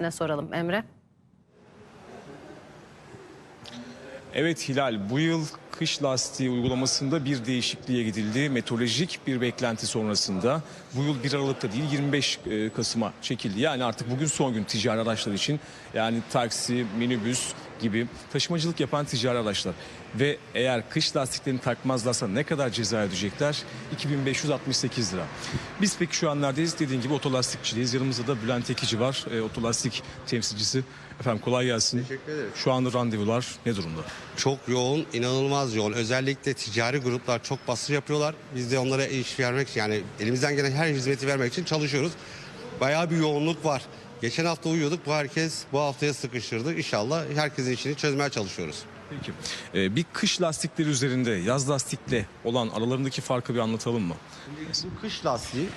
Ne soralım Emre? Evet Hilal bu yıl kış lastiği uygulamasında bir değişikliğe gidildi. Meteorolojik bir beklenti sonrasında bu yıl 1 Aralık'ta değil 25 e, Kasım'a çekildi. Yani artık bugün son gün ticari araçlar için yani taksi, minibüs gibi taşımacılık yapan ticari araçlar. Ve eğer kış lastiklerini takmazlarsa ne kadar ceza ödeyecekler? 2568 lira. Biz peki şu an neredeyiz? Dediğin gibi otolastikçideyiz. Yanımızda da Bülent Ekici var. E, otolastik temsilcisi. Efendim kolay gelsin. Teşekkür ederim. Şu anda randevular ne durumda? Çok yoğun, inanılmaz yoğun. Özellikle ticari gruplar çok basın yapıyorlar. Biz de onlara iş vermek yani elimizden gelen her hizmeti vermek için çalışıyoruz. Bayağı bir yoğunluk var. Geçen hafta uyuyorduk. Bu herkes bu haftaya sıkıştırdı. İnşallah herkesin işini çözmeye çalışıyoruz. Peki. Ee, bir kış lastikleri üzerinde yaz lastikle olan aralarındaki farkı bir anlatalım mı? Bu kış lastiği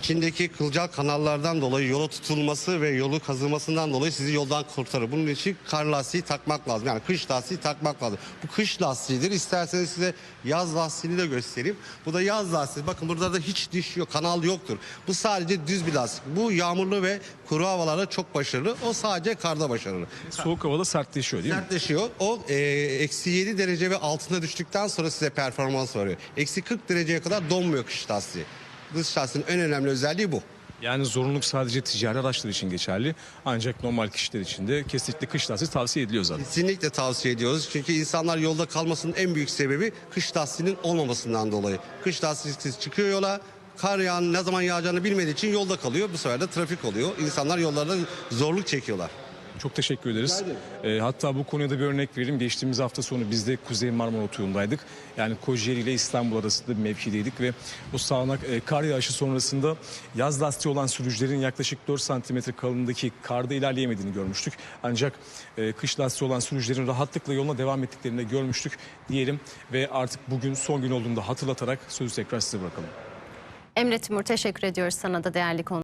içindeki kılcal kanallardan dolayı yola tutulması ve yolu kazılmasından dolayı sizi yoldan kurtarır. Bunun için kar lastiği takmak lazım. Yani kış lastiği takmak lazım. Bu kış lastiğidir. İsterseniz size yaz lastiğini de göstereyim. Bu da yaz lastiği. Bakın burada da hiç diş yok, kanal yoktur. Bu sadece düz bir lastik. Bu yağmurlu ve kuru havalarda çok başarılı. O sadece karda başarılı. Soğuk havada sertleşiyor değil mi? Sertleşiyor. O e, eksi 7 derece ve altına düştükten sonra size performans veriyor. Eksi 40 dereceye kadar donmuyor kış lastiği. Dış lastiğin en önemli özelliği bu. Yani zorunluluk sadece ticari araçlar için geçerli. Ancak normal kişiler için de kesinlikle kış lastiği tavsiye ediliyor zaten. Kesinlikle tavsiye ediyoruz. Çünkü insanlar yolda kalmasının en büyük sebebi kış lastiğinin olmamasından dolayı. Kış lastiksiz çıkıyor yola. Kar yağın ne zaman yağacağını bilmediği için yolda kalıyor. Bu sefer de trafik oluyor. İnsanlar yollarda zorluk çekiyorlar. Çok teşekkür ederiz. Ee, hatta bu konuya da bir örnek vereyim. Geçtiğimiz hafta sonu biz de Kuzey Marmara Otoyolu'ndaydık. Yani Kocaeli ile İstanbul arasında bir mevkideydik ve o sağanak e, kar yağışı sonrasında yaz lastiği olan sürücülerin yaklaşık 4 santimetre kalınlığındaki karda ilerleyemediğini görmüştük. Ancak e, kış lastiği olan sürücülerin rahatlıkla yoluna devam ettiklerini de görmüştük diyelim. Ve artık bugün son gün olduğunda hatırlatarak sözü tekrar size bırakalım. Emre Timur teşekkür ediyoruz sana da değerli konu.